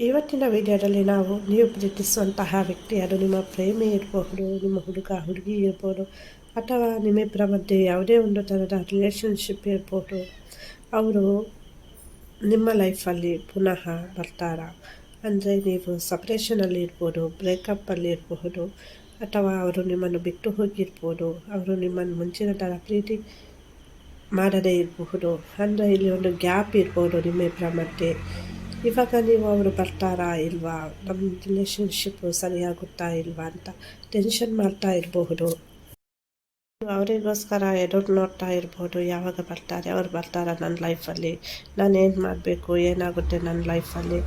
ಇವತ್ತಿನ ವಿಡಿಯೋದಲ್ಲಿ ನಾವು ನೀವು ಪ್ರೀತಿಸುವಂತಹ ವ್ಯಕ್ತಿ ಅದು ನಿಮ್ಮ ಪ್ರೇಮಿ ಇರಬಹುದು ನಿಮ್ಮ ಹುಡುಗ, ಹುಡುಗಿ ಇರ್ಬೋದು, ಅಥವಾ ನಿಮ್ಮಿಬ್ಬರ ಮಧ್ಯೆ ಯಾವುದೇ ಒಂದು ಥರದ ರಿಲೇಷನ್ಶಿಪ್ ಇರ್ಬೋದು, ಅವರು ನಿಮ್ಮ ಲೈಫಲ್ಲಿ ಪುನಃ ಬರ್ತಾರ? ಅಂದರೆ ನೀವು ಸಪ್ರೇಷನಲ್ಲಿ ಇರ್ಬೋದು ಬ್ರೇಕಪ್ಪಲ್ಲಿ ಇರಬಹುದು ಅಥವಾ ಅವರು ನಿಮ್ಮನ್ನು ಬಿಟ್ಟು ಹೋಗಿರ್ಬೋದು, ಅವರು ನಿಮ್ಮನ್ನು ಮುಂಚಿನ ಥರ ಪ್ರೀತಿ ಮಾಡದೇ ಇರಬಹುದು, ಅಂದರೆ ಇಲ್ಲಿ ಒಂದು ಗ್ಯಾಪ್ ಇರ್ಬೋದು ನಿಮ್ಮಿಬ್ಬರ ಮಧ್ಯೆ. ಇವಾಗ ನೀವು ಅವರು ಬರ್ತಾರಾ ಇಲ್ವಾ? ನಮ್ಮ ರಿಲೇಷನ್ಶಿಪ್ಪು ಸರಿಯಾಗುತ್ತಾ ಇಲ್ವಾ ಅಂತ ಟೆನ್ಷನ್ ಮಾಡ್ತಾ ಇರಬಹುದು. ಅವರಿಗೋಸ್ಕರ ಎದುರು ನೋಡ್ತಾ ಇರ್ಬೋದು ಯಾವಾಗ ಬರ್ತಾರೆ? ಅವ್ರು ಬರ್ತಾರಾ ನನ್ನ ಲೈಫಲ್ಲಿ ನಾನು ಏನು ಮಾಡಬೇಕು? ಏನಾಗುತ್ತೆ ನನ್ನ ಲೈಫಲ್ಲಿ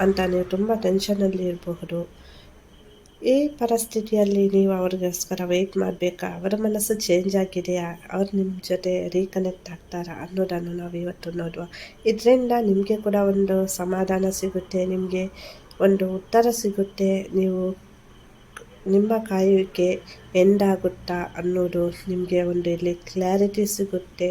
ಅಂತ ನೀವು ತುಂಬ ಟೆನ್ಷನಲ್ಲಿ ಇರಬಹುದು. ಈ ಪರಿಸ್ಥಿತಿಯಲ್ಲಿ ನೀವು ಅವ್ರಿಗೋಸ್ಕರ ವೆಯ್ಟ್ ಮಾಡಬೇಕಾ? ಅವರ ಮನಸ್ಸು ಚೇಂಜ್ ಆಗಿದೆಯಾ? ಅವ್ರು ನಿಮ್ಮ ಜೊತೆ ರೀಕನೆಕ್ಟ್ ಆಗ್ತಾರಾ ಅನ್ನೋದನ್ನು ನಾವು ಇವತ್ತು ನೋಡುವ. ಇದರಿಂದ ನಿಮಗೆ ಕೂಡ ಒಂದು ಸಮಾಧಾನ ಸಿಗುತ್ತೆ, ನಿಮಗೆ ಒಂದು ಉತ್ತರ ಸಿಗುತ್ತೆ. ನೀವು ನಿಮ್ಮ ಕಾಯುವಿಕೆ ಎಂಡಾಗುತ್ತಾ ಅನ್ನೋದು ನಿಮಗೆ ಒಂದು ಇಲ್ಲಿ ಕ್ಲಾರಿಟಿ ಸಿಗುತ್ತೆ.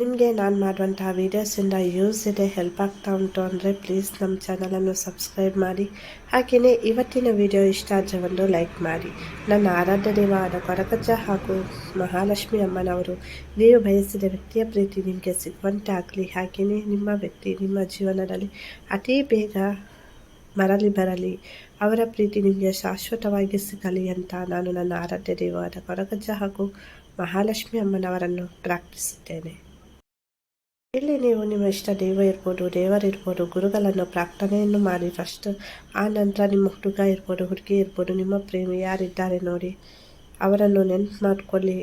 ನಿಮಗೆ ನಾನು ಮಾಡುವಂಥ ವೀಡಿಯೋಸಿಂದ ಯೂಸ್ ಇದೆ ಹೆಲ್ಪ್ ಆಗ್ತಾ ಉಂಟು ಅಂದರೆ ಪ್ಲೀಸ್ ನಮ್ಮ ಚಾನಲನ್ನು ಸಬ್ಸ್ಕ್ರೈಬ್ ಮಾಡಿ. ಹಾಗೆಯೇ ಇವತ್ತಿನ ವಿಡಿಯೋ ಇಷ್ಟ ಆದರೆ ಒಂದು ಲೈಕ್ ಮಾಡಿ. ನನ್ನ ಆರಾಧ್ಯ ದೇವಾದ ಕೊರಗಜ್ಜ ಹಾಗೂ ಮಹಾಲಕ್ಷ್ಮಿ ಅಮ್ಮನವರು, ನೀವು ಬಯಸಿದ ವ್ಯಕ್ತಿಯ ಪ್ರೀತಿ ನಿಮಗೆ ಸಿಗುವಂತೆ ಆಗಲಿ. ಹಾಗೆಯೇ ನಿಮ್ಮ ವ್ಯಕ್ತಿ ನಿಮ್ಮ ಜೀವನದಲ್ಲಿ ಅತಿ ಬೇಗ ಮರಲಿ ಬರಲಿ. ಅವರ ಪ್ರೀತಿ ನಿಮಗೆ ಶಾಶ್ವತವಾಗಿ ಸಿಗಲಿ ಅಂತ ನಾನು ನನ್ನ ಆರಾಧ್ಯ ದೇವಾದ ಕೊರಗಜ್ಜ ಹಾಗೂ ಮಹಾಲಕ್ಷ್ಮಿ ಅಮ್ಮನವರನ್ನು ಪ್ರಾರ್ಥಿಸುತ್ತೇನೆ. ಇಲ್ಲಿ ನೀವು ನಿಮ್ಮ ಇಷ್ಟ ದೇವ ಇರ್ಬೋದು ದೇವರಿರ್ಬೋದು ಗುರುಗಳನ್ನು ಪ್ರಾರ್ಥನೆಯನ್ನು ಮಾಡಿ ಫಸ್ಟ್ ಆ ನಂತರ ನಿಮ್ಮ ಹುಡುಗ ಇರ್ಬೋದು, ಹುಡುಗಿ ಇರ್ಬೋದು, ನಿಮ್ಮ ಪ್ರೇಮಿ ಯಾರಿದ್ದಾರೆ ನೋಡಿ. ಅವರನ್ನು ನೆನ್ಪು ಮಾಡಿಕೊಳ್ಳಿ.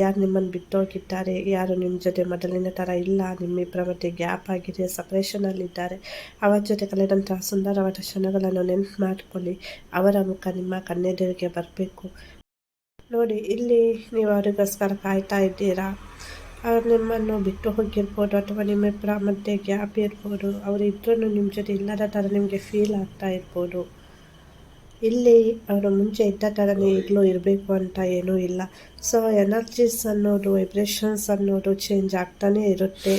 ಯಾರು ನಿಮ್ಮನ್ನು ಬಿಟ್ಟೋಗಿದ್ದಾರೆ, ಯಾರು ನಿಮ್ಮ ಜೊತೆ ಮೊದಲಿನ ಥರ ಇಲ್ಲ, ನಿಮ್ಮಿಬ್ಬರ ಮಧ್ಯೆ ಗ್ಯಾಪ್ ಆಗಿದೆ ಸಪ್ರೇಷನಲ್ಲಿದ್ದಾರೆ ಅವರ ಜೊತೆ ಕಳೆದಂತಹ ಸುಂದರವಾದ ಕ್ಷಣಗಳನ್ನು ನೆನ್ಪು ಮಾಡಿಕೊಳ್ಳಿ. ಅವರ ಮುಖ ನಿಮ್ಮ ಕಣ್ಣೆದುರಿಗೆ ಬರಬೇಕು. ನೋಡಿ, ಇಲ್ಲಿ ನೀವು ಅವರಿಗೋಸ್ಕರ ಕಾಯ್ತಾ ಇದ್ದೀರಾ? ಅವ್ರು ನಿಮ್ಮನ್ನು ಬಿಟ್ಟು ಹೋಗಿರ್ಬೋದು ಅಥವಾ ನಿಮ್ಮಿಬ್ಬರ ಮಧ್ಯೆ ಗ್ಯಾಪ್ ಇರ್ಬೋದು ಅವರಿಬ್ಬರೂ ನಿಮ್ಮ ಜೊತೆ ಇಲ್ಲದ ಥರ ನಿಮಗೆ ಫೀಲ್ ಆಗ್ತಾ ಇರ್ಬೋದು. ಇಲ್ಲಿ ಅವರು ಮುಂಚೆ ಇದ್ದ ಥರನೇ ಈಗಲೂ ಇರಬೇಕು ಅಂತ ಏನೂ ಇಲ್ಲ. ಸೊ ಎನರ್ಜೀಸ್ ಅನ್ನೋದು ವೈಬ್ರೇಷನ್ಸ್ ಅನ್ನೋದು ಚೇಂಜ್ ಆಗ್ತಾನೇ ಇರುತ್ತೆ.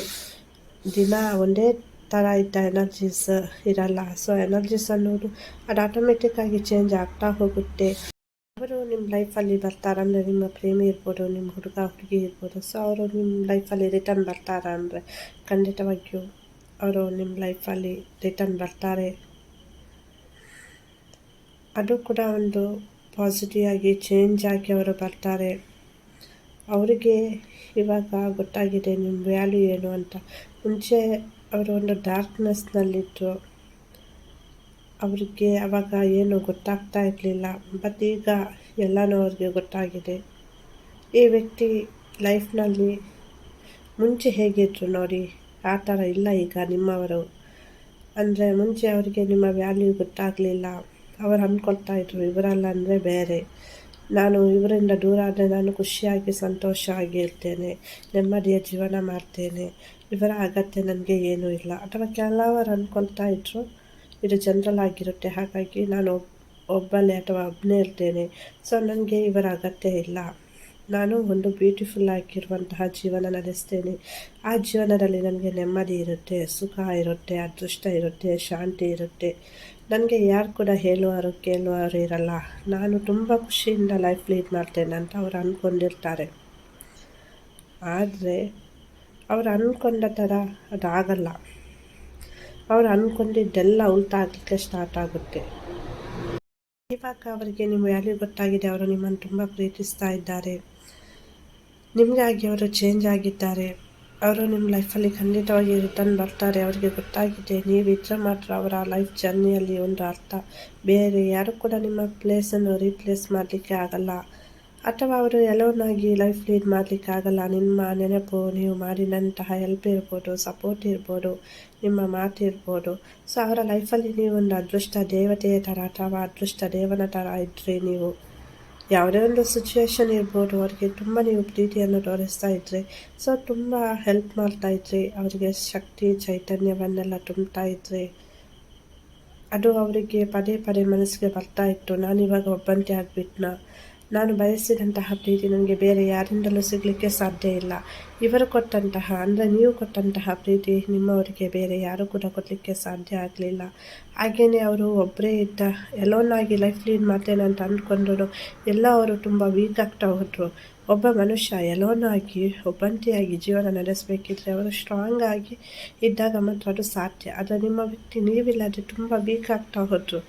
ದಿನ ಒಂದೇ ಥರ ಇದ್ದ ಎನರ್ಜೀಸ್ ಇರಲ್ಲ. ಸೊ ಎನರ್ಜೀಸ್ ಅನ್ನೋದು ಅದು ಆಟೋಮೆಟಿಕ್ಕಾಗಿ ಚೇಂಜ್ ಆಗ್ತಾ ಹೋಗುತ್ತೆ. ಅವರು ನಿಮ್ಮ ಲೈಫಲ್ಲಿ ಬರ್ತಾರಂದರೆ ನಿಮ್ಮ ಪ್ರೇಮಿ ಇರ್ಬೋದು, ನಿಮ್ಮ ಹುಡುಗ, ಹುಡುಗಿ ಇರ್ಬೋದು. ಸೊ ಅವರು ನಿಮ್ಮ ಲೈಫಲ್ಲಿ ರಿಟರ್ನ್ ಬರ್ತಾರ ಅಂದರೆ ಖಂಡಿತವಾಗಿಯೂ ಅವರು ನಿಮ್ಮ ಲೈಫಲ್ಲಿ ರಿಟರ್ನ್ ಬರ್ತಾರೆ. ಅದು ಕೂಡ ಒಂದು ಪಾಸಿಟಿವ್ ಆಗಿ ಚೇಂಜ್ ಆಗಿ ಅವರು ಬರ್ತಾರೆ. ಅವರಿಗೆ ಇವಾಗ ಗೊತ್ತಾಗಿದೆ ನಿಮ್ಮ ವ್ಯಾಲ್ಯೂ ಏನು ಅಂತ. ಮುಂಚೆ ಅವರು ಒಂದು ಡಾರ್ಕ್ನೆಸ್ನಲ್ಲಿದ್ದರು ಅವರಿಗೆ ಅವಾಗ ಏನು ಗೊತ್ತಾಗ್ತಾ ಇರಲಿಲ್ಲ. ಬಟ್ ಈಗ ಎಲ್ಲನೂ ಅವ್ರಿಗೆ ಗೊತ್ತಾಗಿದೆ. ಈ ವ್ಯಕ್ತಿ ಲೈಫ್ನಲ್ಲಿ ಮುಂಚೆ ಹೇಗಿದ್ರು ನೋಡಿ, ಆ ಥರ ಇಲ್ಲ ಈಗ ನಿಮ್ಮವರು. ಅಂದರೆ ಮುಂಚೆ ಅವರಿಗೆ ನಿಮ್ಮ ವ್ಯಾಲ್ಯೂ ಗೊತ್ತಾಗಲಿಲ್ಲ. ಅವರು ಅಂದ್ಕೊಳ್ತಾ ಇದ್ರು, ಇವರಲ್ಲ ಅಂದರೆ ಬೇರೆ. ನಾನು ಇವರಿಂದ ದೂರ ಆದರೆ ನಾನು ಖುಷಿಯಾಗಿ ಸಂತೋಷವಾಗಿ ಇರ್ತೇನೆ, ನೆಮ್ಮದಿಯ ಜೀವನ ಮಾಡ್ತೇನೆ. ಇವರ ಅಗತ್ಯ ನನಗೆ ಏನೂ ಇಲ್ಲ. ಅಥವಾ ಕೆಲವರು ಅಂದ್ಕೊಳ್ತಾ ಇದ್ರು ಇದು ಜನರಲ್ ಆಗಿರುತ್ತೆ. ಹಾಗಾಗಿ ನಾನು ಒಬ್ಬನೇ ಅಥವಾ ಒಬ್ಬನೇ ಇರ್ತೇನೆ. ಸೊ ನನಗೆ ಇವರ ಅಗತ್ಯ ಇಲ್ಲ. ನಾನು ಒಂದು ಬ್ಯೂಟಿಫುಲ್ ಆಗಿರುವಂತಹ ಜೀವನ ನಡೆಸ್ತೇನೆ. ಆ ಜೀವನದಲ್ಲಿ ನನಗೆ ನೆಮ್ಮದಿ ಇರುತ್ತೆ, ಸುಖ ಇರುತ್ತೆ, ಅದೃಷ್ಟ ಇರುತ್ತೆ, ಶಾಂತಿ ಇರುತ್ತೆ. ನನಗೆ ಯಾರು ಕೂಡ ಹೇಳುವರು ಕೇಳುವರು ಇರಲ್ಲ. ನಾನು ತುಂಬ ಖುಷಿಯಿಂದ ಲೈಫ್ ಲೀಡ್ ಮಾಡ್ತೇನೆ ಅಂತ ಅವ್ರು ಅಂದ್ಕೊಂಡಿರ್ತಾರೆ. ಆದರೆ, ಅವ್ರು ಅಂದ್ಕೊಂಡ ಥರ ಅದಾಗಲ್ಲ. ಅವ್ರು ಅಂದ್ಕೊಂಡಿದ್ದೆಲ್ಲ ಉಲ್ಟಾ ಆಗಲಿಕ್ಕೆ ಸ್ಟಾರ್ಟ್ ಆಗುತ್ತೆ. ಇವಾಗ ಅವರಿಗೆ ನಿಮ್ಮ ವ್ಯಾಲ್ಯೂ ಗೊತ್ತಾಗಿದೆ, ಅವರು ನಿಮ್ಮನ್ನು ತುಂಬ ಪ್ರೀತಿಸ್ತಾ ಇದ್ದಾರೆ. ನಿಮಗಾಗಿ ಅವರು ಚೇಂಜ್ ಆಗಿದ್ದಾರೆ. ಅವರು ನಿಮ್ಮ ಲೈಫಲ್ಲಿ ಖಂಡಿತವಾಗಿ ರಿಟರ್ನ್ ಬರ್ತಾರೆ, ಅವರಿಗೆ ಗೊತ್ತಾಗಿದೆ. ನೀವು ಇದ್ರೆ ಮಾತ್ರ ಅವರ ಲೈಫ್ ಜರ್ನಿಯಲ್ಲಿ ಒಂದು ಅರ್ಥ. ಬೇರೆ ಯಾರು ಕೂಡ ನಿಮ್ಮ ಪ್ಲೇಸನ್ನು ರೀಪ್ಲೇಸ್ ಮಾಡಲಿಕ್ಕೆ ಆಗಲ್ಲ. ಅಥವಾ ಅವರು ಎಲ್ಲವನ್ನಾಗಿ ಲೈಫ್ ಲೀಡ್ ಆಗಲ್ಲ ನಿಮ್ಮ ನೆನಪು ನೀವು ಮಾಡಿದಂತಹ ಹೆಲ್ಪ್ ಇರ್ಬೋದು ಸಪೋರ್ಟ್ ಇರ್ಬೋದು, ನಿಮ್ಮ ಮಾತು ಇರ್ಬೋದು. ಸೊ ಅವರ ಲೈಫಲ್ಲಿ ನೀವು ಒಂದು ಅದೃಷ್ಟ ದೇವತೆಯ ಥರ ಅಥವಾ ಅದೃಷ್ಟ ದೇವನ ಥರ ಇದ್ದರೆ ನೀವು. ಯಾವುದೇ ಒಂದು ಸಿಚುವೇಶನ್ ಇರ್ಬೋದು, ಅವರಿಗೆ ತುಂಬ ನೀವು ಪ್ರೀತಿಯನ್ನು ತೋರಿಸ್ತಾ ಇದ್ರಿ. ಸೊ ತುಂಬ ಹೆಲ್ಪ್ ಮಾಡ್ತಾ ಇದ್ರಿ. ಅವರಿಗೆ ಶಕ್ತಿ, ಚೈತನ್ಯವನ್ನೆಲ್ಲ ತುಂಬ್ತಾ ಇದ್ರಿ. ಅದು ಅವರಿಗೆ ಪದೇ ಪದೇ ಮನಸ್ಸಿಗೆ ಬರ್ತಾ ಇತ್ತು. ನಾನಿವಾಗ ಒಬ್ಬಂತೆ ಆಗಿಬಿಟ್ನ? ನಾನು ಬಯಸಿದಂತಹ ಪ್ರೀತಿ ನನಗೆ ಬೇರೆ ಯಾರಿಂದಲೂ ಸಿಗಲಿಕ್ಕೆ ಸಾಧ್ಯ ಇಲ್ಲ. ಇವರು ಕೊಟ್ಟಂತಹ, ಅಂದರೆ ನೀವು ಕೊಟ್ಟಂತಹ ಪ್ರೀತಿ ನಿಮ್ಮವರಿಗೆ ಬೇರೆ ಯಾರೂ ಕೂಡ ಕೊಡಲಿಕ್ಕೆ ಸಾಧ್ಯ ಆಗಲಿಲ್ಲ. ಹಾಗೆಯೇ ಅವರು ಒಬ್ಬರೇ ಇದ್ದ ಎಲ್ಲೋನಾಗಿ ಲೈಫ್ ಲೀಡ್ ಮಾಡ್ತೇನೆ ಅಂತ ಅಂದ್ಕೊಂಡ್ರು ಎಲ್ಲ ಅವರು ತುಂಬ ವೀಕ್ ಆಗ್ತಾ ಹೋದರು. ಒಬ್ಬ ಮನುಷ್ಯ ಎಲೋನಾಗಿ ಒಬ್ಬಂತಿಯಾಗಿ ಜೀವನ ನಡೆಸಬೇಕಿದ್ರೆ ಅವರು ಸ್ಟ್ರಾಂಗ್ ಆಗಿ ಇದ್ದಾಗ ಮಾತ್ರ ಅದು ಸಾಧ್ಯ. ಆದರೆ ನಿಮ್ಮ ವ್ಯಕ್ತಿ ನೀವಿಲ್ಲದೆ ತುಂಬ ವೀಕ್ ಆಗ್ತಾ ಹೋದರು.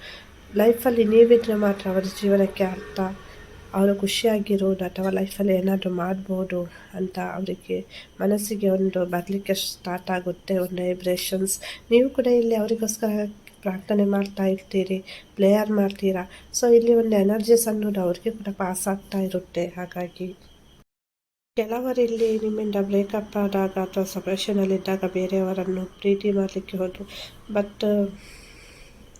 ಲೈಫಲ್ಲಿ ನೀವಿದ್ರೆ ಮಾತ್ರ ಅವರ ಜೀವನಕ್ಕೆ ಅರ್ಥ. ಅವರು ಖುಷಿಯಾಗಿರೋದು ಅಥವಾ ಲೈಫಲ್ಲಿ ಏನಾದರೂ ಮಾಡ್ಬೋದು ಅಂತ ಅವರಿಗೆ ಮನಸ್ಸಿಗೆ ಒಂದು ಬರಲಿಕ್ಕೆ ಸ್ಟಾರ್ಟ್ ಆಗುತ್ತೆ, ಒಂದು ವೈಬ್ರೇಷನ್ಸ್ ನೀವು ಕೂಡ ಇಲ್ಲಿ ಅವರಿಗೋಸ್ಕರ ಪ್ರಾರ್ಥನೆ ಮಾಡ್ತಾ ಇರ್ತೀರಿ ಪ್ಲೇಯರ್ ಮಾಡ್ತೀರಾ? ಸೊ ಇಲ್ಲಿ ಒಂದು ಎನರ್ಜೀಸ್ ಅನ್ನೋದು ಅವ್ರಿಗೆ ಕೂಡ ಪಾಸ್ ಆಗ್ತಾ ಇರುತ್ತೆ. ಹಾಗಾಗಿ ಕೆಲವರು ಇಲ್ಲಿ ನಿಮ್ಮಿಂದ ಬ್ರೇಕಪ್ ಆದಾಗ ಅಥವಾ ಸಪ್ರೇಷನಲ್ಲಿದ್ದಾಗ ಬೇರೆಯವರನ್ನು ಪ್ರೀತಿ ಮಾಡಲಿಕ್ಕೆ ಹೋದರು. ಬಟ್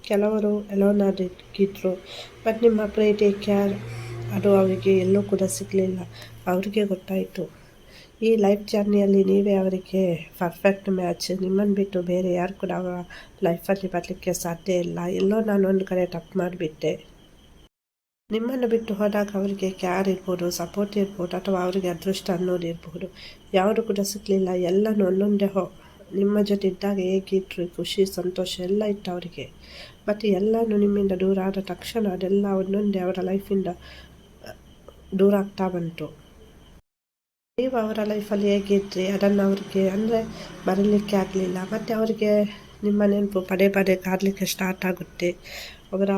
ಕೆಲವರು ಎಲೋನಾಗಿದ್ದರು ಬಟ್ ನಿಮ್ಮ ಪ್ರೀತಿ ಕ್ಯಾರ್ ಅದು ಅವರಿಗೆ ಎಲ್ಲೂ ಕೂಡ ಸಿಗಲಿಲ್ಲ. ಅವರಿಗೆ ಗೊತ್ತಾಯಿತು. ಈ ಲೈಫ್ ಜರ್ನಿಯಲ್ಲಿ ನೀವೇ ಅವರಿಗೆ ಪರ್ಫೆಕ್ಟ್ ಮ್ಯಾಚ್ ನಿಮ್ಮನ್ನು ಬಿಟ್ಟು ಬೇರೆ ಯಾರು ಕೂಡ ಅವರ ಲೈಫಲ್ಲಿ ಬರಲಿಕ್ಕೆ ಸಾಧ್ಯ ಇಲ್ಲ. ಎಲ್ಲೋ ನಾನು ಒಂದು ಕಡೆ ತಪ್ಪು ಮಾಡಿಬಿಟ್ಟೆ. ನಿಮ್ಮನ್ನು ಬಿಟ್ಟು ಹೋದಾಗ ಅವರಿಗೆ ಕ್ಯಾರ್ ಇರ್ಬೋದು ಸಪೋರ್ಟ್ ಇರ್ಬೋದು, ಅಥವಾ ಅವರಿಗೆ ಅದೃಷ್ಟ ಅನ್ನೋದು ಇರಬಹುದು ಯಾವುದು ಕೂಡ ಸಿಗಲಿಲ್ಲ. ಎಲ್ಲನೂ ಒಂದೊಂದೇ ಹೋ, ನಿಮ್ಮ ಜೊತೆ ಇದ್ದಾಗ ಹೇಗಿದ್ರು, ಖುಷಿ, ಸಂತೋಷ ಎಲ್ಲ ಇತ್ತು ಅವರಿಗೆ. ಮತ್ತು ಎಲ್ಲನೂ ನಿಮ್ಮಿಂದ ದೂರ ಆದ ತಕ್ಷಣ ಅದೆಲ್ಲ ಒಂದೊಂದೇ ಅವರ ಲೈಫಿಂದ ದೂರ ಆಗ್ತಾ ಬಂತು. ನೀವು ಅವರ ಲೈಫಲ್ಲಿ ಹೇಗಿದ್ರಿ ಅದನ್ನು ಅವರಿಗೆ ಅಂದರೆ ಬರಲಿಕ್ಕೆ ಆಗಲಿಲ್ಲ. ಮತ್ತು ಅವರಿಗೆ ನಿಮ್ಮ ನೆನಪು ಪದೇ ಪದೇ ಕಾಡಲಿಕ್ಕೆ ಸ್ಟಾರ್ಟ್ ಆಗುತ್ತೆ. ಅವರ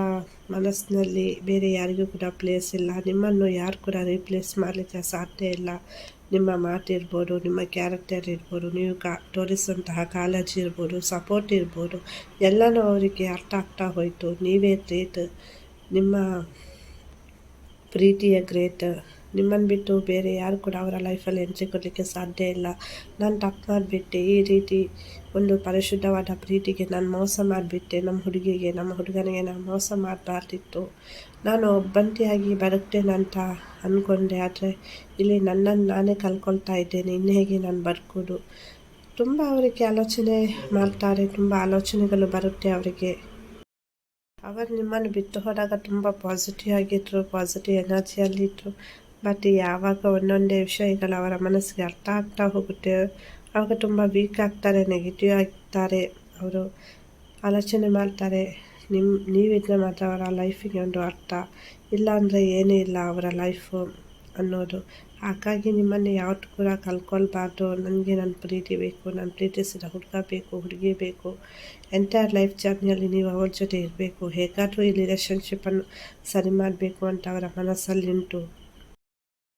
ಮನಸ್ಸಿನಲ್ಲಿ ಬೇರೆ ಯಾರಿಗೂ ಕೂಡ ಪ್ಲೇಸ್ ಇಲ್ಲ. ನಿಮ್ಮನ್ನು ಯಾರು ಕೂಡ ರೀಪ್ಲೇಸ್ ಮಾಡಲಿಕ್ಕೆ ಸಾಧ್ಯ ಇಲ್ಲ. ನಿಮ್ಮ ಮಾತಿರ್ಬೋದು ನಿಮ್ಮ ಕ್ಯಾರೆಕ್ಟರ್ ಇರ್ಬೋದು, ನೀವು ಕಾ ತೋರಿಸುವಂತಹ ಕಾಳಜಿ ಇರ್ಬೋದು ಸಪೋರ್ಟ್ ಇರ್ಬೋದು, ಎಲ್ಲನೂ ಅವರಿಗೆ ಅರ್ಥ ಆಗ್ತಾ ಹೋಯಿತು. ನೀವೇ ಟ್ರೀಟ್ ನಿಮ್ಮ ಪ್ರೀತಿಯ ಗ್ರೇಟ್. ನಿಮ್ಮನ್ನು ಬಿಟ್ಟು ಬೇರೆ ಯಾರು ಕೂಡ ಅವರ ಲೈಫಲ್ಲಿ ಕೊಡಲಿಕ್ಕೆ ಸಾಧ್ಯ ಇಲ್ಲ. ನಾನು ತಪ್ಪು ಮಾಡಿಬಿಟ್ಟೆ. ಈ ರೀತಿ ಒಂದು ಪರಿಶುದ್ಧವಾದ ಪ್ರೀತಿಗೆ ನಾನು ಮೋಸ ಮಾಡಿಬಿಟ್ಟೆ. ನಮ್ಮ ಹುಡುಗಿಗೆ, ನಮ್ಮ ಹುಡುಗನಿಗೆ ನಾನು ಮೋಸ ಮಾಡಬಾರ್ದಿತ್ತು. ನಾನು ಒಬ್ಬಂತಿಯಾಗಿ ಬರುತ್ತೇನಂತ ಅಂದ್ಕೊಂಡೆ ಆದರೆ ಇಲ್ಲಿ ನನ್ನನ್ನು ನಾನೇ ಕಲ್ಕೊಳ್ತಾ ಇದ್ದೇನೆ. ಇನ್ನು ಹೇಗೆ ನಾನು ಬದುಕೋದು ತುಂಬ ಅವರಿಗೆ ಆಲೋಚನೆ ಮಾಡ್ತಾರೆ. ತುಂಬ ಆಲೋಚನೆಗಳು ಬರುತ್ತೆ ಅವರಿಗೆ. ಅವರು ನಿಮ್ಮನ್ನು ಬಿಟ್ಟು ಹೋದಾಗ ತುಂಬ ಪಾಸಿಟಿವ್ ಆಗಿದ್ದರು ಪಾಸಿಟಿವ್ ಎನರ್ಜಿಯಲ್ಲಿದ್ದರು ಬಟ್ ಯಾವಾಗ ಒಂದೊಂದೇ ವಿಷಯಗಳು ಅವರ ಮನಸ್ಸಿಗೆ ಅರ್ಥ ಆಗ್ತಾ ಹೋಗುತ್ತೆ, ಅವಾಗ ತುಂಬ ವೀಕ್ ಆಗ್ತಾರೆ ನೆಗೆಟಿವ್ ಆಗ್ತಾರೆ, ಅವರು ಆಲೋಚನೆ ಮಾಡ್ತಾರೆ. ನಿಮ್ಮ ನೀವಿದ್ರೆ ಮಾತ್ರ ಅವರ ಲೈಫಿಗೆ ಒಂದು ಅರ್ಥ. ಇಲ್ಲ ಅಂದರೆ ಏನೂ ಇಲ್ಲ ಅವರ ಲೈಫು ಅನ್ನೋದು. ಹಾಗಾಗಿ ನಿಮ್ಮನ್ನು ಯಾವತ್ತೂ ಕೂಡ ಕಲ್ಕೊಳ್ಬಾರ್ದು. ನನಗೆ ನನ್ನ ಪ್ರೀತಿ ಬೇಕು, ನಾನು ಪ್ರೀತಿಸಿದ ಹುಡುಗ ಬೇಕು, ಹುಡುಗಿ ಬೇಕು. ಎಂಟೈರ್ ಲೈಫ್ ಜರ್ನಿಯಲ್ಲಿ ನೀವು ಅವ್ರ ಜೊತೆ ಇರಬೇಕು. ಹೇಗಾದರೂ ಈ ರಿಲೇಷನ್ಶಿಪ್ಪನ್ನು ಸರಿ ಮಾಡಬೇಕು ಅಂತ ಅವರ ಮನಸ್ಸಲ್ಲಿ ಉಂಟು.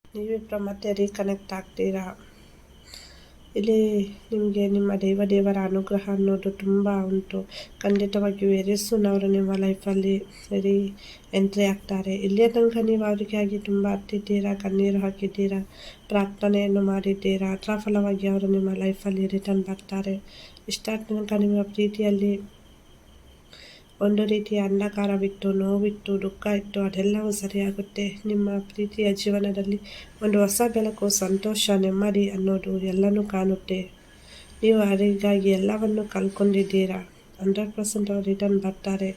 ನೀವಿಬ್ಬರು ಮತ್ತೆ ರೀಕನೆಕ್ಟ್ ಆಗ್ತೀರಾ? ಇಲ್ಲಿ ನಿಮಗೆ ನಿಮ್ಮ ದೈವ ದೇವರ ಅನುಗ್ರಹ ಅನ್ನೋದು ತುಂಬ ಉಂಟು. ಖಂಡಿತವಾಗಿಯೂ ವೆರಿ ಸೂನ್ ಅವರು ನಿಮ್ಮ ಲೈಫಲ್ಲಿ ಸರಿ ಎಂಟ್ರಿ ಆಗ್ತಾರೆ. ಇಲ್ಲಿಯ ತನಕ ನೀವು ಅವರಿಗಾಗಿ ತುಂಬ ಹತ್ತಿದ್ದೀರಾ, ಕಣ್ಣೀರು ಹಾಕಿದ್ದೀರಾ, ಪ್ರಾರ್ಥನೆಯನ್ನು ಮಾಡಿದ್ದೀರಾ? ಅದರ ಫಲವಾಗಿ ಅವರು ನಿಮ್ಮ ಲೈಫಲ್ಲಿ ರಿಟರ್ನ್ ಬರ್ತಾರೆ. ಇಷ್ಟ ತನಕ ನಿಮ್ಮ ಪ್ರೀತಿಯಲ್ಲಿ ಒಂದು ರೀತಿಯ ಅಂಧಕಾರವಿತ್ತು, ನೋವಿತ್ತು, ದುಃಖ ಇತ್ತು, ಅದೆಲ್ಲವೂ ಸರಿಯಾಗುತ್ತೆ. ನಿಮ್ಮ ಪ್ರೀತಿಯ ಜೀವನದಲ್ಲಿ ಒಂದು ಹೊಸ ಬೆಳಕು, ಸಂತೋಷ, ನೆಮ್ಮದಿ ಅನ್ನೋದು ಎಲ್ಲನೂ ಕಾಣುತ್ತೆ. ನೀವು ಅವರಿಗಾಗಿ ಎಲ್ಲವನ್ನು ಕಲ್ಕೊಂಡಿದ್ದೀರಾ ಹಂಡ್ರೆಡ್ ಪರ್ಸೆಂಟ್ ಅವ್ರು ರಿಟರ್ನ್ ಬರ್ತಾರೆ,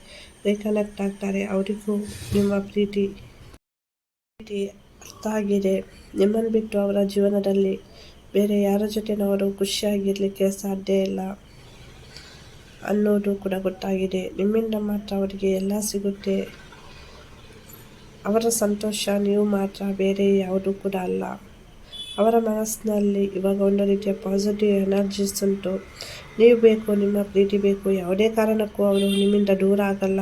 ರೀಕನೆಕ್ಟ್ ಆಗ್ತಾರೆ. ಅವರಿಗೂ ನಿಮ್ಮ ಪ್ರೀತಿ ಪ್ರೀತಿ ಅರ್ಥ ಆಗಿದೆ. ನಿಮ್ಮನ್ನು ಬಿಟ್ಟು ಅವರ ಜೀವನದಲ್ಲಿ ಬೇರೆ ಯಾರ ಜೊತೆನವರು ಖುಷಿಯಾಗಿರಲಿಕ್ಕೆ ಸಾಧ್ಯ ಇಲ್ಲ. ಅನ್ನೋದು ಕೂಡ ಗೊತ್ತಾಗಿದೆ. ನಿಮ್ಮಿಂದ ಮಾತ್ರ ಅವರಿಗೆ ಎಲ್ಲ ಸಿಗುತ್ತೆ. ಅವರ ಸಂತೋಷ, ನೀವು ಮಾತ್ರ ಬೇರೆ ಯಾವುದೂ ಕೂಡ ಅಲ್ಲ. ಅವರ ಮನಸ್ಸಿನಲ್ಲಿ ಇವಾಗ ಒಂದು ರೀತಿಯ ಪಾಸಿಟಿವ್ ಎನರ್ಜೀಸ್ ಉಂಟು. ನೀವು ಬೇಕು, ನಿಮ್ಮ ಪ್ರೀತಿ ಬೇಕು, ಯಾವುದೇ ಕಾರಣಕ್ಕೂ ಅವರು ನಿಮ್ಮಿಂದ ದೂರ ಆಗಲ್ಲ.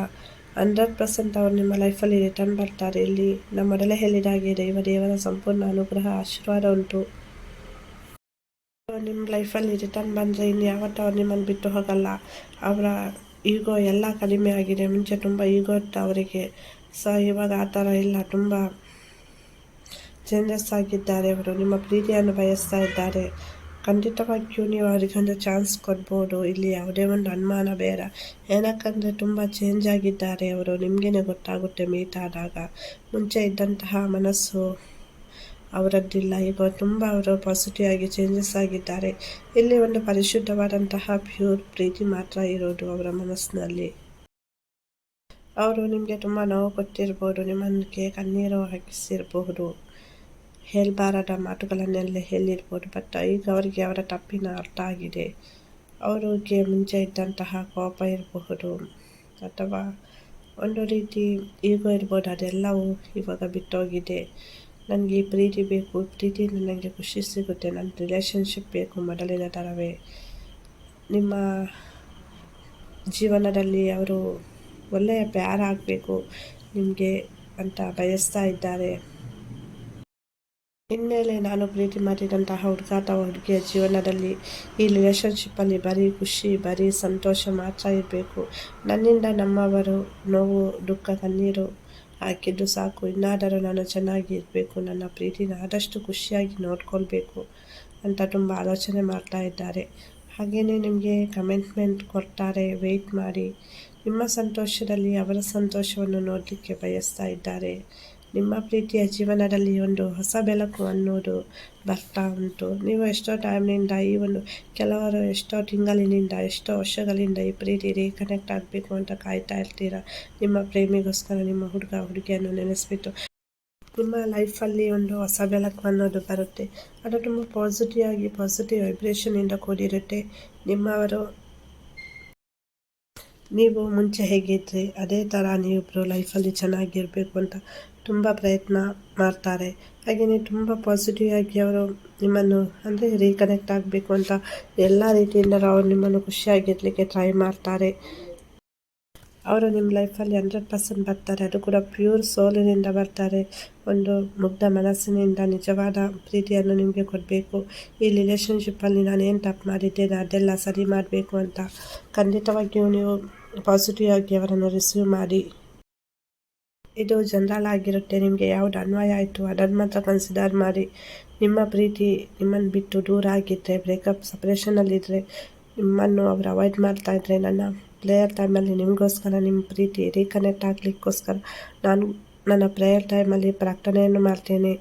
ಹಂಡ್ರೆಡ್ ಪರ್ಸೆಂಟ್ ಅವರು ನಿಮ್ಮ ಲೈಫಲ್ಲಿ ರಿಟರ್ನ್ ಬರ್ತಾರೆ. ಇಲ್ಲಿ ನಮ್ಮ ಮೊದಲೇ ಹೇಳಿದಾಗೆ ದೈವ ದೇವರ ಸಂಪೂರ್ಣ ಅನುಗ್ರಹ, ಆಶೀರ್ವಾದ ಉಂಟು. ನಿಮ್ಮ ಲೈಫಲ್ಲಿ ರಿಟರ್ನ್ ಬಂದರೆ ಇನ್ನು ಯಾವತ್ತೂ ಅವ್ರು ನಿಮ್ಮನ್ನು ಬಿಟ್ಟು ಹೋಗಲ್ಲ. ಅವರ ಈಗೋ ಎಲ್ಲ ಕಡಿಮೆ ಆಗಿದೆ. ಮುಂಚೆ ತುಂಬ ಈಗೋ ಇತ್ತು ಅವರಿಗೆ. ಸೊ ಇವಾಗ ಆ ಥರ ಇಲ್ಲ. ತುಂಬ ಚೇಂಜಸ್ ಆಗಿದ್ದಾರೆ ಅವರು ನಿಮ್ಮ ಪ್ರೀತಿಯನ್ನು ಬಯಸ್ತಾ ಇದ್ದಾರೆ. ಖಂಡಿತವಾಗಿಯೂ ನೀವು ಅವರಿಗೊಂದು ಚಾನ್ಸ್ ಕೊಡ್ಬೋದು. ಇಲ್ಲಿ ಯಾವುದೇ ಒಂದು ಅನುಮಾನ ಬೇಡ. ಏನಕ್ಕಂದರೆ ತುಂಬ ಚೇಂಜ್ ಆಗಿದ್ದಾರೆ ಅವರು ನಿಮಗೇನೆ ಗೊತ್ತಾಗುತ್ತೆ ಮೀಟ್ ಆದಾಗ ಮುಂಚೆ ಇದ್ದಂತಹ ಮನಸ್ಸು ಅವರದ್ದಿಲ್ಲ. ಈಗ ತುಂಬ ಅವರು ಪಾಸಿಟಿವ್ ಆಗಿ ಚೇಂಜಸ್ ಆಗಿದ್ದಾರೆ. ಇಲ್ಲಿ ಒಂದು ಪರಿಶುದ್ಧವಾದಂತಹ ಪ್ಯೂರ್ ಪ್ರೀತಿ ಮಾತ್ರ ಇರೋದು ಅವರ ಮನಸ್ಸಿನಲ್ಲಿ. ಅವರು ನಿಮಗೆ ತುಂಬ ನೋವು ಕೊಟ್ಟಿರ್ಬೋದು ನಿಮ್ಮನಿಗೆ ಕಣ್ಣೀರು ಹಾಕಿಸಿರಬಹುದು. ಹೇಳಬಾರದ ಮಾತುಗಳನ್ನೆಲ್ಲ ಹೇಳಿರ್ಬೋದು ಬಟ್ ಈಗ ಅವರಿಗೆ ಅವರ ತಪ್ಪಿನ ಅರ್ಥ ಆಗಿದೆ. ಅವರಿಗೆ ಮುಂಚೆ ಇದ್ದಂತಹ ಕೋಪ ಇರಬಹುದು, ಅಥವಾ ಒಂದು ರೀತಿ ಈಗ ಇರ್ಬೋದು, ಅದೆಲ್ಲವೂ ಇವಾಗ ಬಿಟ್ಟೋಗಿದೆ. ನನಗೆ ಪ್ರೀತಿ ಬೇಕು, ಪ್ರೀತಿಯಿಂದ ನನಗೆ ಖುಷಿ ಸಿಗುತ್ತೆ, ನನ್ನ ರಿಲೇಷನ್ಶಿಪ್ ಬೇಕು ಮೊದಲಿನ ಥರವೇ ನಿಮ್ಮ ಜೀವನದಲ್ಲಿ ಅವರು ಒಳ್ಳೆಯ ಪ್ಯಾರ ಆಗಬೇಕು, ನಿಮಗೆ ಅಂತ ಬಯಸ್ತಾ ಇದ್ದಾರೆ. ಇನ್ಮೇಲೆ ನಾನು ಪ್ರೀತಿ ಮಾಡಿದಂತಹ ಹುಡುಗ ಅಥವಾ ಹುಡುಗಿಯ ಜೀವನದಲ್ಲಿ ಈ ರಿಲೇಷನ್ಶಿಪ್ಪಲ್ಲಿ ಬರೀ ಖುಷಿ, ಬರೀ ಸಂತೋಷ ಮಾತ್ರ ಇರಬೇಕು. ನನ್ನಿಂದ ನಮ್ಮವರು ನೋವು, ದುಃಖ, ಕಣ್ಣೀರು ಹಾಕಿದ್ದು ಸಾಕು. ಇನ್ನಾದರೂ ನಾನು ಚೆನ್ನಾಗಿ ಇರಬೇಕು. ನನ್ನ ಪ್ರೀತಿನ ಆದಷ್ಟು ಖುಷಿಯಾಗಿ ನೋಡ್ಕೊಳ್ಬೇಕು ಅಂತ ತುಂಬ ಆಲೋಚನೆ ಮಾಡ್ತಾ ಇದ್ದಾರೆ. ಹಾಗೆಯೇ ನಿಮಗೆ ಕಮೆಂಟ್ಮೆಂಟ್ ಕೊಡ್ತಾರೆ ವೆಯ್ಟ್ ಮಾಡಿ. ನಿಮ್ಮ ಸಂತೋಷದಲ್ಲಿ ಅವರ ಸಂತೋಷವನ್ನು ನೋಡಲಿಕ್ಕೆ ಬಯಸ್ತಾ ಇದ್ದಾರೆ. ನಿಮ್ಮ ಪ್ರೀತಿಯ ಜೀವನದಲ್ಲಿ ಒಂದು ಹೊಸ ಬೆಳಕು ಅನ್ನೋದು ಬರ್ತಾ ಉಂಟು ನೀವು ಎಷ್ಟೋ ಟೈಮ್ನಿಂದ ಈ ಒಂದು ಕೆಲವರು ಎಷ್ಟೋ ತಿಂಗಳಿನಿಂದ ಎಷ್ಟೋ ವರ್ಷಗಳಿಂದ ಈ ಪ್ರೀತಿ ರೀಕನೆಕ್ಟ್ ಆಗಬೇಕು ಅಂತ ಕಾಯ್ತಾ ಇರ್ತೀರ ನಿಮ್ಮ ಪ್ರೇಮಿಗೋಸ್ಕರ ನಿಮ್ಮ ಹುಡುಗ ಹುಡುಗಿಯನ್ನು ನೆನೆಸ್ಬಿಟ್ಟು ನಿಮ್ಮ ಲೈಫಲ್ಲಿ ಒಂದು ಹೊಸ ಬೆಳಕು ಅನ್ನೋದು ಬರುತ್ತೆ ಅದು ತುಂಬ ಪಾಸಿಟಿವ್ ಆಗಿ ಪಾಸಿಟಿವ್ ವೈಬ್ರೇಷನಿಂದ ಕೂಡಿರುತ್ತೆ ನಿಮ್ಮವರು ನೀವು ಮುಂಚೆ ಹೇಗಿದ್ರಿ ಅದೇ ಥರ ನೀವಿಬ್ಬರು ಲೈಫಲ್ಲಿ ಚೆನ್ನಾಗಿರಬೇಕು ಅಂತ ತುಂಬ ಪ್ರಯತ್ನ ಮಾಡ್ತಾರೆ. ಹಾಗೆಯೇ ತುಂಬ ಪಾಸಿಟಿವ್ ಆಗಿ ಅವರು ನಿಮ್ಮನ್ನು ಅಂದರೆ ರೀಕನೆಕ್ಟ್ ಆಗಬೇಕು ಅಂತ ಎಲ್ಲ ರೀತಿಯಿಂದ ಅವರು ನಿಮ್ಮನ್ನು ಖುಷಿಯಾಗಿರಲಿಕ್ಕೆ ಟ್ರೈ ಮಾಡ್ತಾರೆ. ಅವರು ನಿಮ್ಮ ಲೈಫಲ್ಲಿ ಹಂಡ್ರೆಡ್ ಪರ್ಸೆಂಟ್ ಬರ್ತಾರೆ. ಅದು ಕೂಡ ಪ್ಯೂರ್ ಸೋಲಿನಿಂದ ಬರ್ತಾರೆ. ಒಂದು ಮುಗ್ಧ ಮನಸ್ಸಿನಿಂದ ನಿಜವಾದ ಪ್ರೀತಿಯನ್ನು ನಿಮಗೆ ಕೊಡಬೇಕು. ಈ ರಿಲೇಷನ್ಶಿಪ್ಪಲ್ಲಿ ನಾನು ಏನು ತಪ್ಪು ಮಾಡಿದ್ದೇನೆ ಅದೆಲ್ಲ ಸರಿ ಮಾಡಬೇಕು ಅಂತ ಖಂಡಿತವಾಗಿಯೂ ನೀವು ಪಾಸಿಟಿವ್ ಆಗಿ ಅವರನ್ನು ರಿಸೀವ್ ಮಾಡಿ. ಇದು ಜನರಲ್ ಆಗಿರುತ್ತೆ, ನಿಮಗೆ ಯಾವ್ದು ಅನ್ವಯ ಆಯಿತು, ಅದನ್ನು ಮಾತ್ರ ಕನ್ಸಿಡರ್ ಮಾಡಿ. ನಿಮ್ಮ ಪ್ರೀತಿ ನಿಮ್ಮನ್ನು ಬಿಟ್ಟು ದೂರ ಆಗಿದ್ದರೆ ಬ್ರೇಕಪ್ ಸಪ್ರೇಷನಲ್ಲಿದ್ದರೆ ನಿಮ್ಮನ್ನು ಅವ್ರು ಅವಾಯ್ಡ್ ಮಾಡ್ತಾ ಇದ್ದರೆ ನನ್ನ ಪ್ರೇಯರ್ ಟೈಮಲ್ಲಿ ನಿಮಗೋಸ್ಕರ ನಿಮ್ಮ ಪ್ರೀತಿ ರೀಕನೆಕ್ಟ್ ಆಗಲಿಕ್ಕೋಸ್ಕರ ನಾನು ನನ್ನ ಪ್ರೇಯರ್ ಟೈಮಲ್ಲಿ ಪ್ರಾರ್ಥನೆಯನ್ನು ಮಾಡ್ತೇನೆ.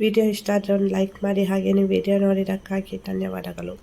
ವಿಡಿಯೋ ಇಷ್ಟ ಆದರೆ ಲೈಕ್ ಮಾಡಿ ಹಾಗೆಯೇ ವಿಡಿಯೋ ನೋಡಿದ್ದಕ್ಕಾಗಿ ಧನ್ಯವಾದಗಳು.